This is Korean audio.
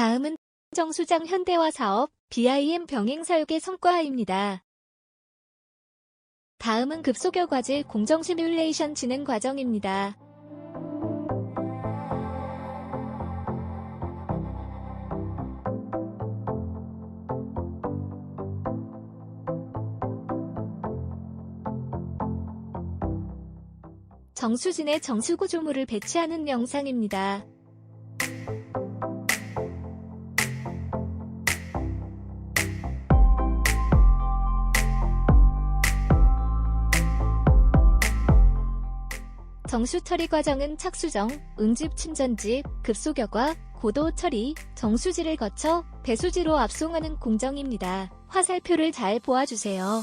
다음은 정수장 현대화 사업 BIM 병행 설계 성과입니다. 다음은 급소교 과제 공정 시뮬레이션 진행 과정입니다. 정수진에 정수구조물을 배치하는 영상입니다. 정수 처리 과정은 착수정, 응집 침전집, 급소격과 고도 처리, 정수지를 거쳐 배수지로 압송하는 공정입니다. 화살표를 잘 보아주세요.